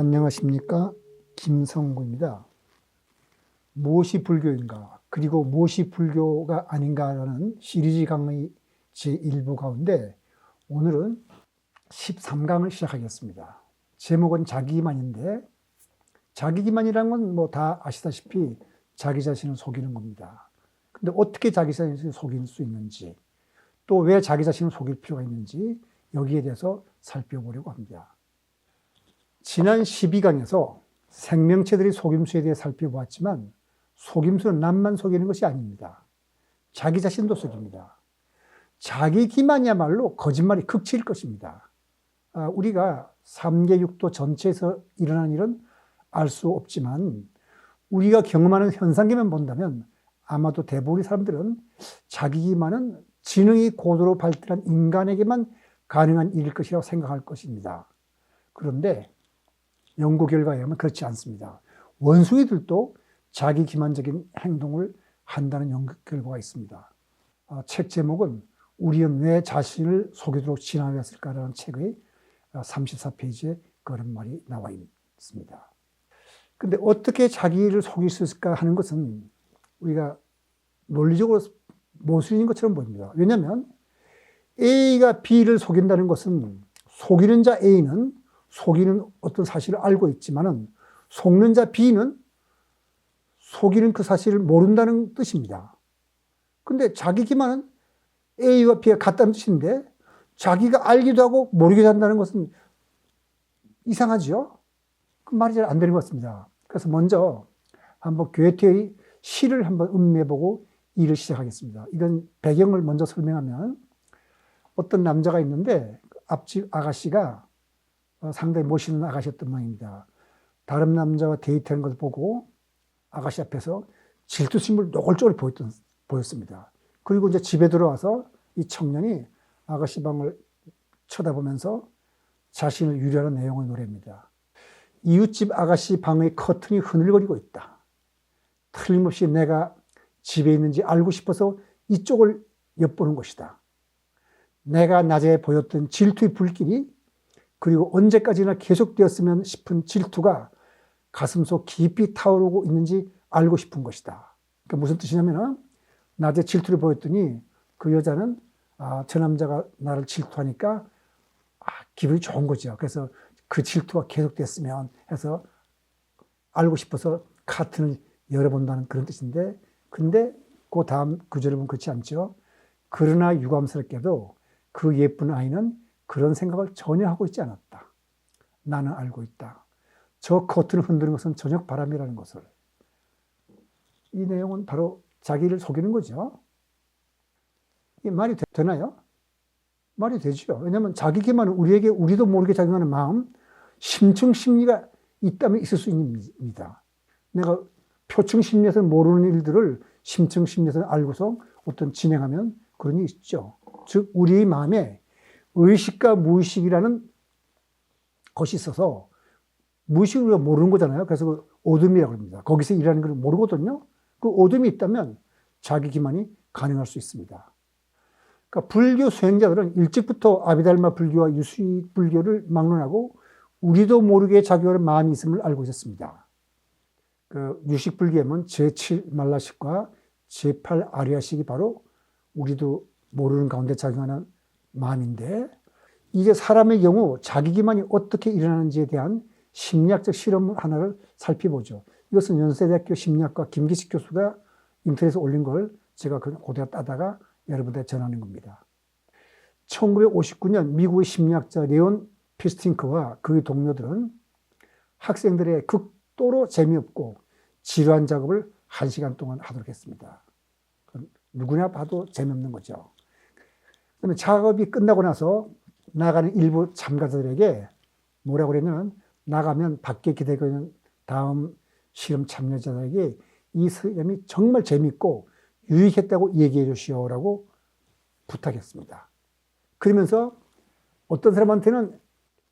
안녕하십니까 김성구입니다. 무엇이 불교인가 그리고 무엇이 불교가 아닌가라는 시리즈 강의 제1부 가운데 오늘은 13강을 시작하겠습니다. 제목은 자기기만인데 자기기만이라는 건뭐 다 아시다시피 자기 자신을 속이는 겁니다. 근데 어떻게 자기 자신을 속일 수 있는지 또 왜 자기 자신을 속일 필요가 있는지 여기에 대해서 살펴보려고 합니다. 지난 12강에서 생명체들의 속임수에 대해 살펴보았지만 속임수는 남만 속이는 것이 아닙니다. 자기 자신도 속입니다. 자기 기만이야말로 거짓말이 극치일 것입니다. 아, 우리가 3계 6도 전체에서 일어나는 일은 알 수 없지만 우리가 경험하는 현상계만 본다면 아마도 대부분의 사람들은 자기 기만은 지능이 고도로 발달한 인간에게만 가능한 일일 것이라고 생각할 것입니다. 그런데 연구 결과에 의하면 그렇지 않습니다. 원숭이들도 자기 기만적인 행동을 한다는 연구 결과가 있습니다. 아, 책 제목은 우리는 왜 자신을 속이도록 진화했을까라는 책의 34페이지에 그런 말이 나와 있습니다. 근데 어떻게 자기를 속일 수 있을까 하는 것은 우리가 논리적으로 모순인 것처럼 보입니다. 왜냐하면 A가 B를 속인다는 것은 속이는 자 A는 속이는 어떤 사실을 알고 있지만은 속는 자 B는 속이는 그 사실을 모른다는 뜻입니다. 근데 자기 기만은 A와 B가 같다는 뜻인데 자기가 알기도 하고 모르기도 한다는 것은 이상하죠? 그 말이 잘 안 되는 것 같습니다. 그래서 먼저 한번 괴테의 시를 한번 음미해보고 일을 시작하겠습니다. 이건 배경을 먼저 설명하면 어떤 남자가 있는데 앞집 아가씨가 상당히 멋있는 아가씨였던 모양입니다. 다른 남자와 데이트하는 것을 보고 아가씨 앞에서 질투심을 노골적으로 보였던, 보였습니다. 그리고 이제 집에 들어와서 이 청년이 아가씨 방을 쳐다보면서 자신을 유려하는 내용의 노래입니다. 이웃집 아가씨 방의 커튼이 흐늘거리고 있다. 틀림없이 내가 집에 있는지 알고 싶어서 이쪽을 엿보는 것이다. 내가 낮에 보였던 질투의 불길이 그리고 언제까지나 계속되었으면 싶은 질투가 가슴속 깊이 타오르고 있는지 알고 싶은 것이다. 그러니까 무슨 뜻이냐면은 낮에 질투를 보였더니 그 여자는 아, 저 남자가 나를 질투하니까 아, 기분이 좋은 거죠. 그래서 그 질투가 계속됐으면 해서 알고 싶어서 카트를 열어본다는 그런 뜻인데 근데 그 다음 구절을 보면 그렇지 않죠. 그러나 유감스럽게도 그 예쁜 아이는 그런 생각을 전혀 하고 있지 않았다. 나는 알고 있다. 저 커튼을 흔드는 것은 저녁 바람이라는 것을. 이 내용은 바로 자기를 속이는 거죠. 이 말이 되나요? 말이 되죠. 왜냐하면 자기 기만은 우리에게 우리도 모르게 작용하는 마음, 심층 심리가 있다면 있을 수 있습니다. 내가 표층 심리에서 모르는 일들을 심층 심리에서 알고서 어떤 진행하면 그런 일이 있죠. 즉, 우리의 마음에 의식과 무의식이라는 것이 있어서 무의식을 우리가 모르는 거잖아요. 그래서 그 어둠이라고 합니다. 거기서 일하는 걸 모르거든요. 그 어둠이 있다면 자기 기만이 가능할 수 있습니다. 그러니까 불교 수행자들은 일찍부터 아비달마 불교와 유수익 불교를 막론하고 우리도 모르게 작용하는 마음이 있음을 알고 있었습니다. 그 유식 불교에는 제7 말라식과 제8 아리아식이 바로 우리도 모르는 가운데 작용하는 마음인데 이게 사람의 경우 자기 기만이 어떻게 일어나는지에 대한 심리학적 실험 하나를 살펴보죠. 이것은 연세대학교 심리학과 김기식 교수가 인터넷에 올린 걸 제가 그고대 따다가 여러분들에 전하는 겁니다. 1959년 미국의 심리학자 레온 피스팅크와 그의 동료들은 학생들의 극도로 재미없고 지루한 작업을 한 시간 동안 하도록 했습니다. 누구나 봐도 재미없는 거죠. 그러면 작업이 끝나고 나서 나가는 일부 참가자들에게 뭐라고 그랬냐면 나가면 밖에 기다리고 있는 다음 실험 참여자들에게 이 실험이 정말 재밌고 유익했다고 얘기해 주시오라고 부탁했습니다. 그러면서 어떤 사람한테는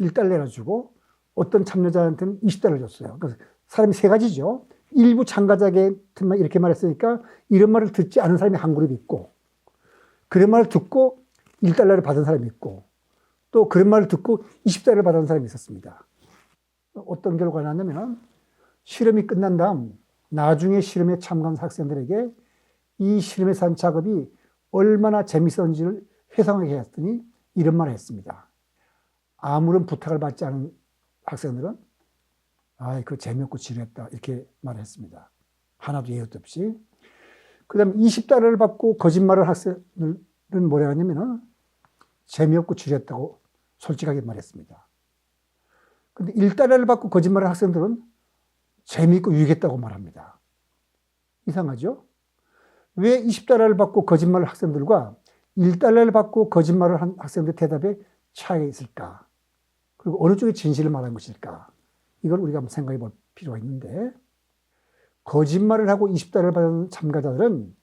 1달러를 주고 어떤 참여자한테는 20달러를 줬어요. 그래서 사람이 세 가지죠. 일부 참가자한테만 이렇게 말했으니까 이런 말을 듣지 않은 사람이 한 그룹 있고 그런 말을 듣고 1달러를 받은 사람이 있고 또 그런 말을 듣고 20달러를 받은 사람이 있었습니다. 어떤 결과가 났냐면 실험이 끝난 다음 나중에 실험에 참가한 학생들에게 이 실험에서 한 작업이 얼마나 재밌었는지를 회상하게 했더니 이런 말을 했습니다. 아무런 부탁을 받지 않은 학생들은 아이 그 재미없고 지루했다 이렇게 말했습니다. 하나도 예의도 없이. 그 다음 20달러를 받고 거짓말을 학생들은 뭐라 하냐면은 재미없고 지루했다고 솔직하게 말했습니다. 근데 1달러를 받고 거짓말을 학생들은 재미있고 유익했다고 말합니다. 이상하죠? 왜 20달러를 받고 거짓말을 학생들과 1달러를 받고 거짓말을 한 학생들 대답에 차이가 있을까? 그리고 어느 쪽이 진실을 말한 것일까? 이걸 우리가 한번 생각해 볼 필요가 있는데, 거짓말을 하고 20달러를 받은 참가자들은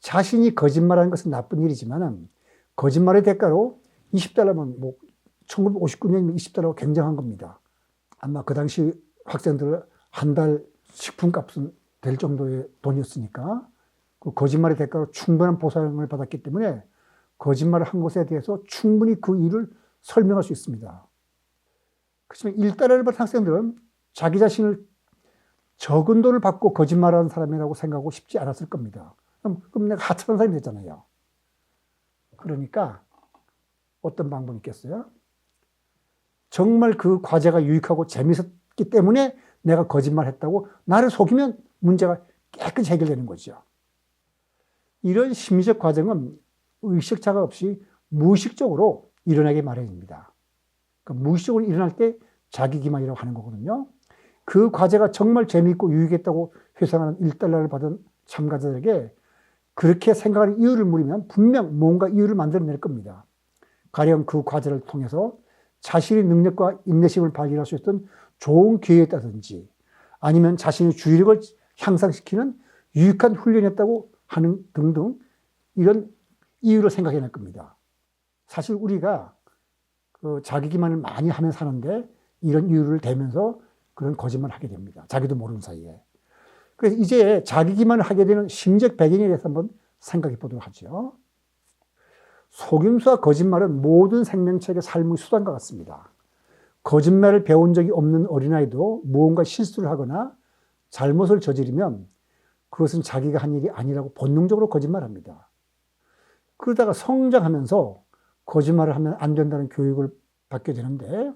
자신이 거짓말하는 것은 나쁜 일이지만, 거짓말의 대가로 20달러면 뭐, 1959년이면 20달러가 굉장한 겁니다. 아마 그 당시 학생들 한 달 식품 값은 될 정도의 돈이었으니까, 그 거짓말의 대가로 충분한 보상을 받았기 때문에 거짓말을 한 것에 대해서 충분히 그 이유를 설명할 수 있습니다. 그렇지만 1달러를 받은 학생들은 자기 자신을 적은 돈을 받고 거짓말하는 사람이라고 생각하고 싶지 않았을 겁니다. 그럼, 그럼 내가 하찮은 사람이 됐잖아요. 그러니까 어떤 방법이 있겠어요? 정말 그 과제가 유익하고 재밌었기 때문에 내가 거짓말 했다고 나를 속이면 문제가 깨끗이 해결되는 거죠. 이런 심리적 과정은 의식 자각 없이 무의식적으로 일어나게 마련입니다. 그러니까 무의식적으로 일어날 때 자기 기만이라고 하는 거거든요. 그 과제가 정말 재미있고 유익했다고 회상하는 1달러를 받은 참가자들에게 그렇게 생각하는 이유를 물으면 분명 뭔가 이유를 만들어낼 겁니다. 가령 그 과제를 통해서 자신의 능력과 인내심을 발견할 수 있던 좋은 기회였다든지 아니면 자신의 주의력을 향상시키는 유익한 훈련이었다고 하는 등등 이런 이유를 생각해낼 겁니다. 사실 우리가 그 자기 기만을 많이 하면 사는데 이런 이유를 대면서 그런 거짓말을 하게 됩니다. 자기도 모르는 사이에. 그래서 이제 자기 기만을 하게 되는 심적 배경에 대해서 한번 생각해 보도록 하죠. 속임수와 거짓말은 모든 생명체의 삶의 수단과 같습니다. 거짓말을 배운 적이 없는 어린아이도 무언가 실수를 하거나 잘못을 저지르면 그것은 자기가 한 일이 아니라고 본능적으로 거짓말합니다. 그러다가 성장하면서 거짓말을 하면 안 된다는 교육을 받게 되는데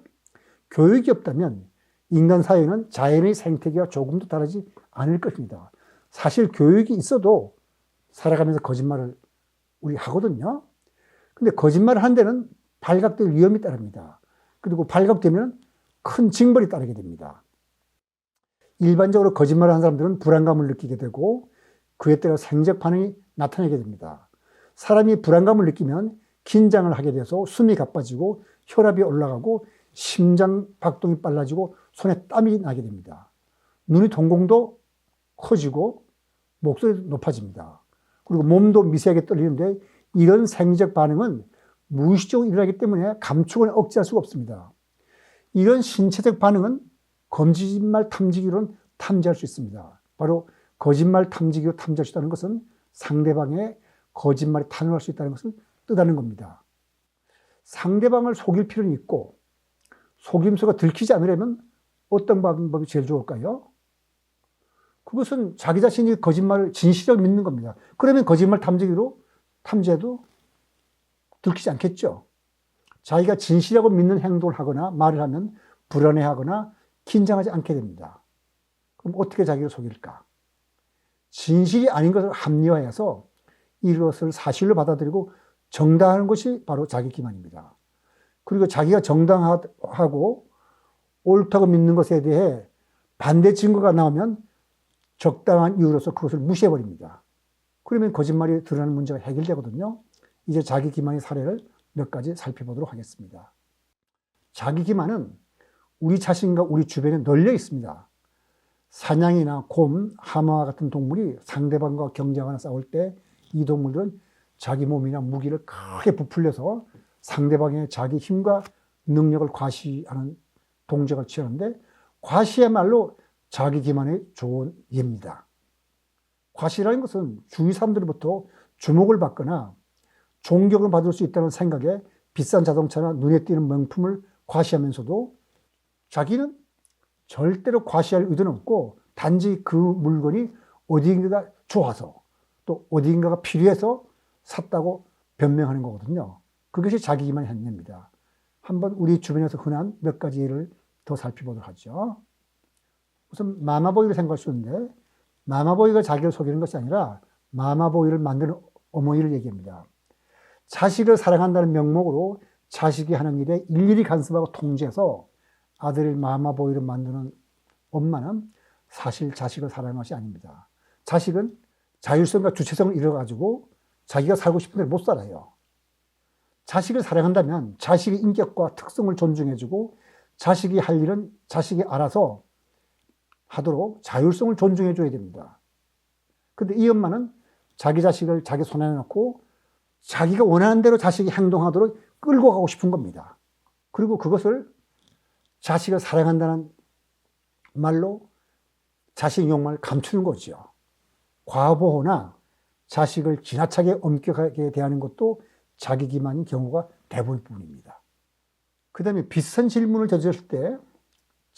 교육이 없다면 인간 사회는 자연의 생태계와 조금도 다르지 않을 것입니다. 사실 교육이 있어도 살아가면서 거짓말을 우리 하거든요. 근데 거짓말을 한 데는 발각될 위험이 따릅니다. 그리고 발각되면 큰 징벌이 따르게 됩니다. 일반적으로 거짓말을 한 사람들은 불안감을 느끼게 되고 그에 따라 생적 반응이 나타나게 됩니다. 사람이 불안감을 느끼면 긴장을 하게 돼서 숨이 가빠지고 혈압이 올라가고 심장 박동이 빨라지고 손에 땀이 나게 됩니다. 눈의 동공도 커지고 목소리도 높아집니다. 그리고 몸도 미세하게 떨리는데 이런 생리적 반응은 무의식적으로 일어나기 때문에 감축을 억제할 수가 없습니다. 이런 신체적 반응은 거짓말 탐지기로는 탐지할 수 있습니다. 바로 거짓말 탐지기로 탐지할 수 있다는 것은 상대방의 거짓말이 탄로할 수 있다는 것을 뜻하는 겁니다. 상대방을 속일 필요는 있고 속임수가 들키지 않으려면 어떤 방법이 제일 좋을까요? 그것은 자기 자신이 거짓말을 진실하게 믿는 겁니다. 그러면 거짓말 탐지기로 탐지해도 들키지 않겠죠. 자기가 진실하고 믿는 행동을 하거나 말을 하면 불안해하거나 긴장하지 않게 됩니다. 그럼 어떻게 자기를 속일까? 진실이 아닌 것을 합리화해서 이것을 사실로 받아들이고 정당하는 것이 바로 자기 기만입니다. 그리고 자기가 정당하고 옳다고 믿는 것에 대해 반대 증거가 나오면 적당한 이유로서 그것을 무시해버립니다. 그러면 거짓말이 드러나는 문제가 해결되거든요. 이제 자기 기만의 사례를 몇 가지 살펴보도록 하겠습니다. 자기 기만은 우리 자신과 우리 주변에 널려 있습니다. 사냥이나 곰, 하마와 같은 동물이 상대방과 경쟁하거나 싸울 때 이 동물들은 자기 몸이나 무기를 크게 부풀려서 상대방의 자기 힘과 능력을 과시하는 동작을 취하는데 과시야말로 자기 기만의 좋은 예입니다. 과시라는 것은 주위 사람들로부터 주목을 받거나 존경을 받을 수 있다는 생각에 비싼 자동차나 눈에 띄는 명품을 과시하면서도 자기는 절대로 과시할 의도는 없고 단지 그 물건이 어디인가가 좋아서 또 어디인가가 필요해서 샀다고 변명하는 거거든요. 그것이 자기 기만 행위입니다. 한번 우리 주변에서 흔한 몇 가지 예를 더 살펴보도록 하죠. 우선 마마보이를 생각할 수 있는데 마마보이가 자기를 속이는 것이 아니라 마마보이를 만드는 어머니를 얘기합니다. 자식을 사랑한다는 명목으로 자식이 하는 일에 일일이 간섭하고 통제해서 아들을 마마보이를 만드는 엄마는 사실 자식을 사랑하는 것이 아닙니다. 자식은 자율성과 주체성을 잃어가지고 자기가 살고 싶은 대로 못 살아요. 자식을 사랑한다면 자식의 인격과 특성을 존중해주고 자식이 할 일은 자식이 알아서 하도록 자율성을 존중해 줘야 됩니다. 근데 이 엄마는 자기 자식을 자기 손에 넣고 자기가 원하는 대로 자식이 행동하도록 끌고 가고 싶은 겁니다. 그리고 그것을 자식을 사랑한다는 말로 자신의 욕망을 감추는 거죠. 과보호나 자식을 지나치게 엄격하게 대하는 것도 자기 기만인 경우가 대부분 뿐입니다. 그 다음에 비슷한 질문을 저지를 때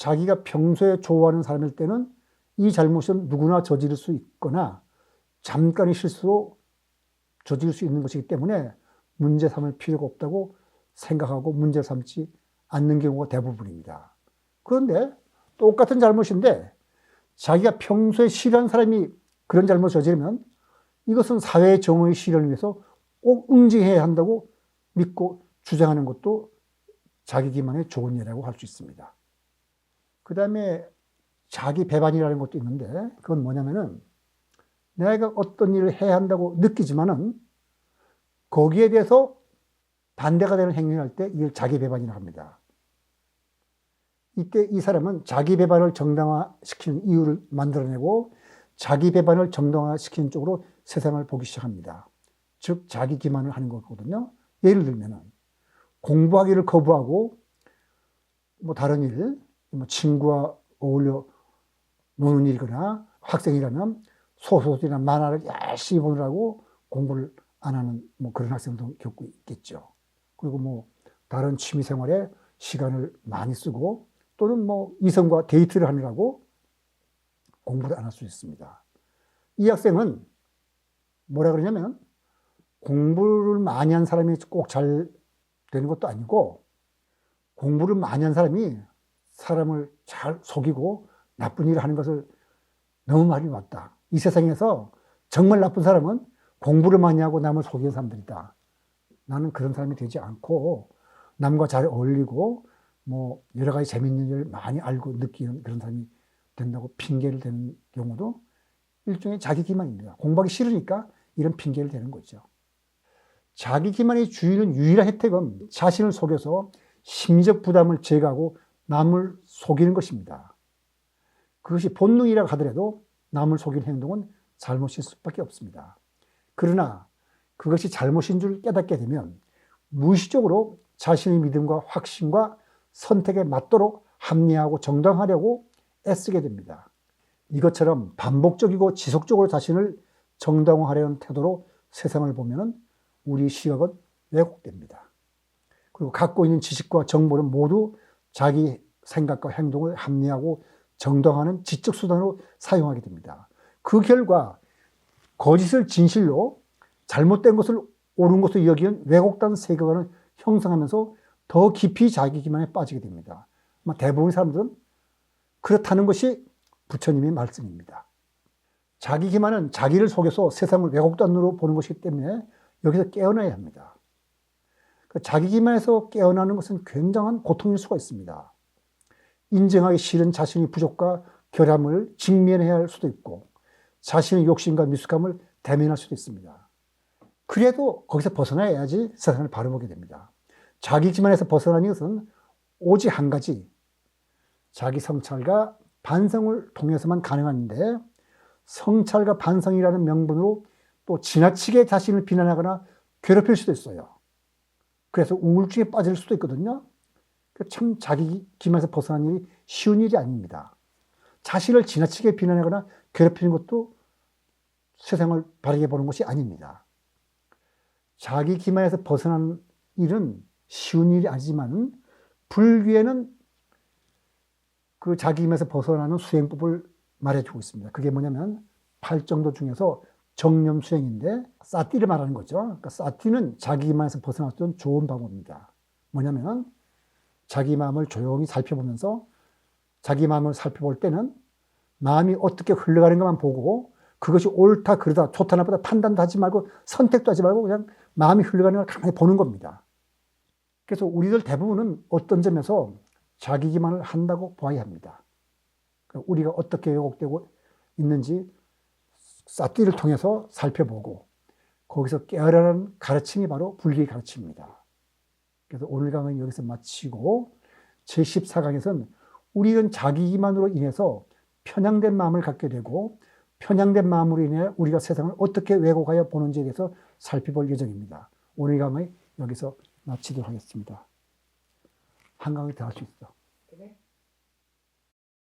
자기가 평소에 좋아하는 사람일 때는 이 잘못은 누구나 저지를 수 있거나 잠깐의 실수로 저지를 수 있는 것이기 때문에 문제 삼을 필요가 없다고 생각하고 문제 삼지 않는 경우가 대부분입니다. 그런데 똑같은 잘못인데 자기가 평소에 싫어하는 사람이 그런 잘못을 저지르면 이것은 사회의 정의의 실현을 위해서 꼭 응징해야 한다고 믿고 주장하는 것도 자기 기만의 좋은 예라고 할 수 있습니다. 그 다음에 자기 배반이라는 것도 있는데 그건 뭐냐면은 내가 어떤 일을 해야 한다고 느끼지만은 거기에 대해서 반대가 되는 행위를 할 때 이걸 자기 배반이라고 합니다. 이때 이 사람은 자기 배반을 정당화시키는 이유를 만들어내고 자기 배반을 정당화시키는 쪽으로 세상을 보기 시작합니다. 즉 자기 기만을 하는 거거든요. 예를 들면은 공부하기를 거부하고 뭐 다른 일, 뭐 친구와 어울려 노는 일이거나 학생이라면 소설이나 만화를 열심히 보느라고 공부를 안 하는 뭐 그런 학생도 겪고 있겠죠. 그리고 뭐 다른 취미 생활에 시간을 많이 쓰고 또는 뭐 이성과 데이트를 하느라고 공부를 안 할 수 있습니다. 이 학생은 뭐라 그러냐면 공부를 많이 한 사람이 꼭 잘 되는 것도 아니고 공부를 많이 한 사람이 사람을 잘 속이고 나쁜 일을 하는 것을 너무 많이 봤다. 이 세상에서 정말 나쁜 사람은 공부를 많이 하고 남을 속이는 사람들이다. 나는 그런 사람이 되지 않고 남과 잘 어울리고 뭐 여러 가지 재밌는 일을 많이 알고 느끼는 그런 사람이 된다고 핑계를 대는 경우도 일종의 자기 기만입니다. 공부하기 싫으니까 이런 핑계를 대는 거죠. 자기 기만의 주인은 유일한 혜택은 자신을 속여서 심리적 부담을 제거하고 남을 속이는 것입니다. 그것이 본능이라고 하더라도 남을 속이는 행동은 잘못일 수밖에 없습니다. 그러나 그것이 잘못인 줄 깨닫게 되면 무의식적으로 자신의 믿음과 확신과 선택에 맞도록 합리하고 정당하려고 애쓰게 됩니다. 이것처럼 반복적이고 지속적으로 자신을 정당화하려는 태도로 세상을 보면 우리 시각은 왜곡됩니다. 그리고 갖고 있는 지식과 정보는 모두 자기 생각과 행동을 합리하고 정당화하는 지적 수단으로 사용하게 됩니다. 그 결과 거짓을 진실로 잘못된 것을 옳은 것으로 여기는 왜곡된 세계관을 형성하면서 더 깊이 자기 기만에 빠지게 됩니다. 대부분의 사람들은 그렇다는 것이 부처님의 말씀입니다. 자기 기만은 자기를 속여서 세상을 왜곡단으로 보는 것이기 때문에 여기서 깨어나야 합니다. 그 자기 기만에서 깨어나는 것은 굉장한 고통일 수가 있습니다. 인정하기 싫은 자신의 부족과 결함을 직면해야 할 수도 있고 자신의 욕심과 미숙함을 대면할 수도 있습니다. 그래도 거기서 벗어나야지 세상을 바라보게 됩니다. 자기 기만에서 벗어나는 것은 오직 한 가지 자기 성찰과 반성을 통해서만 가능한데 성찰과 반성이라는 명분으로 또 지나치게 자신을 비난하거나 괴롭힐 수도 있어요. 그래서 우울증에 빠질 수도 있거든요. 참 자기 기만에서 벗어나는 일이 쉬운 일이 아닙니다. 자신을 지나치게 비난하거나 괴롭히는 것도 세상을 바르게 보는 것이 아닙니다. 자기 기만에서 벗어난 일은 쉬운 일이 아니지만 불교에는 그 자기 힘에서 벗어나는 수행법을 말해주고 있습니다. 그게 뭐냐면 팔정도 중에서 정념 수행인데 사티를 말하는 거죠. 그러니까 사티는 자기 힘에서 벗어날 수 있는 좋은 방법입니다. 뭐냐면 자기 마음을 조용히 살펴보면서 자기 마음을 살펴볼 때는 마음이 어떻게 흘러가는 것만 보고 그것이 옳다 그러다 좋다 나쁘다 판단도 하지 말고 선택도 하지 말고 그냥 마음이 흘러가는 걸 가만히 보는 겁니다. 그래서 우리들 대부분은 어떤 점에서 자기 기만을 한다고 봐야 합니다. 그러니까 우리가 어떻게 왜곡되고 있는지 사띠를 통해서 살펴보고 거기서 깨어라는 가르침이 바로 불교의 가르침입니다. 그래서 오늘 강의는 여기서 마치고 제14강에서는 우리는 자기 기만으로 인해서 편향된 마음을 갖게 되고 편향된 마음으로 인해 우리가 세상을 어떻게 왜곡하여 보는지에 대해서 살펴볼 예정입니다. 오늘 강의 여기서 마치도록 하겠습니다. 한강을 더할수 있어.